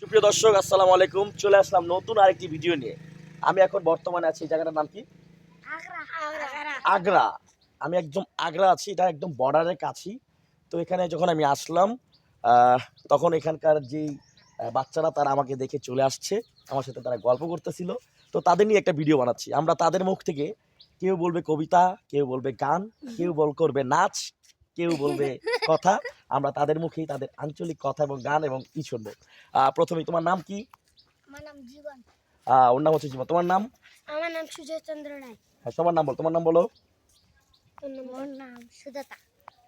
সুপ্রিয় দর্শক আসসালামু আলাইকুম। চলে আসলাম নতুন আরেকটি ভিডিও নিয়ে। আমি এখন বর্তমানে আছি এই জায়গাটার নাম কি? আগ্রা। আমি একদম আগ্রা আছি এটা একদম বর্ডারের কাছেই। তো এখানে যখন আমি আসলাম তখন এখানকার যেই বাচ্চারা তারা আমাকে দেখে চলে আসছে। আমার সাথে তারা গল্প করতেছিল। তো তাদের নিয়ে একটা ভিডিও বানাচ্ছি। আমরা তাদের মুখ থেকে কেউ বলবে কবিতা কেউ বলবে গান কেউ বল করবে নাচ কেউ বলবে কথা আমরা তাদের মুখেই তাদের আঞ্চলিক কথা এবং গান এবং কি শুনব। আহ, প্রথমেই তোমার নাম কি? আমার নাম জীবন। ওর নাম হচ্ছে জীবন। তোমার নাম? আমার নাম সুজয় চন্দ্র রায়। হ্যাঁ সবার নাম বলো তোমার নাম বলো। নাম সুজাতা।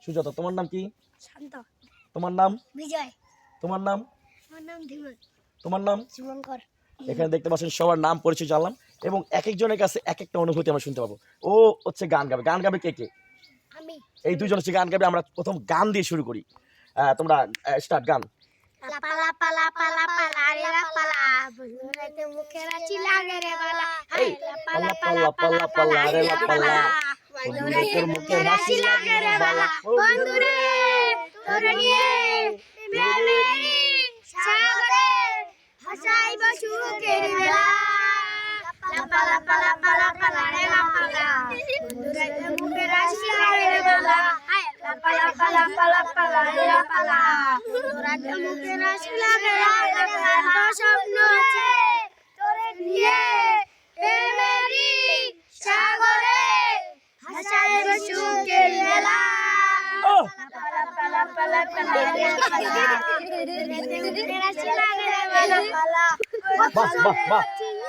সুজাতা তোমার নাম কি? শান্ত। তোমার নাম? বিজয়। তোমার নাম? আমার নাম ধীমন তোমার নাম? শুভঙ্কর এখানে দেখতে পাচ্ছেন সবার নাম পরিচয় জানলাম এবং এক একজনের কাছে এক একটা অনুভূতি আমরা শুনতে পাবো। ও হচ্ছে গান গাবে। গান গাবে কে কে? আমি এই দুজন হচ্ছে গান গাবে আমরা প্রথম গান দিয়ে শুরু করি। তোমরা স্টার্ট গান। পালা পালা পালা পালা রে পালা বন্ধুরাতে মুখে রাখি লাগে রে বালা। হাই এই, লা পালা পালা, পালা পালা, পালা পালা, পালা রে পালা বন্ধুরাতে বন্ধুরাতে মুখে রাখি লাগে রে বালা। বন্ধুরে তোরে নিয়ে প্রেমে সাগরে হাসাইব সুখের বেলা লা পালা পালা পালা পালা রে লা পালা বন্ধুরাতে মুখে রাখি লাগে রে বালা হাই লা পালা পালা পালা। লাগে স্বপ্ন আছে। তোরে নিয়ে সাগরে সুখের পালা পালা পালা পালা পালা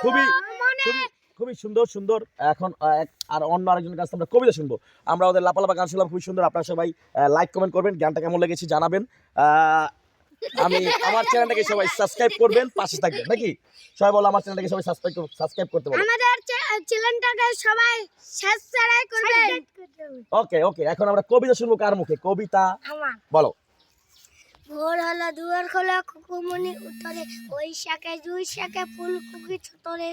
খুবই খুবই সুন্দর সুন্দর। এখন আর অন্য আরেকজনের কাছে আমরা কবিতা শুনব। আমরা ওদের লাপালাপা গান শুনলাম খুবই সুন্দর। আপনারা সবাই লাইক কমেন্ট করবেন। গানটা কেমন লেগেছে জানাবেন। আহ, আমি আমার চ্যানেলটাকে সবাই সাবস্ক্রাইব করবেন পাশে থাকবেন নাকি? সবাই বলো আমার চ্যানেলটাকে সবাই সাবস্ক্রাইব সাবস্ক্রাইব করতে বলো। আমাদের চ্যানেলটাকে সবাই সাবস্ক্রাইব করবেন ওকে ওকে এখন আমরা কবিতা শুনব কার মুখে? কবিতা? আমার। বলো। ভোর হলো দুয়ার খোলা কুকুমনি উত্তরে ওই শাকে দুই শাকে ফুল কুকি ছতরে।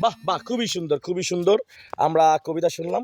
বাহ বাহ খুবই সুন্দর খুবই সুন্দর। আমরা কবিতা শুনলাম।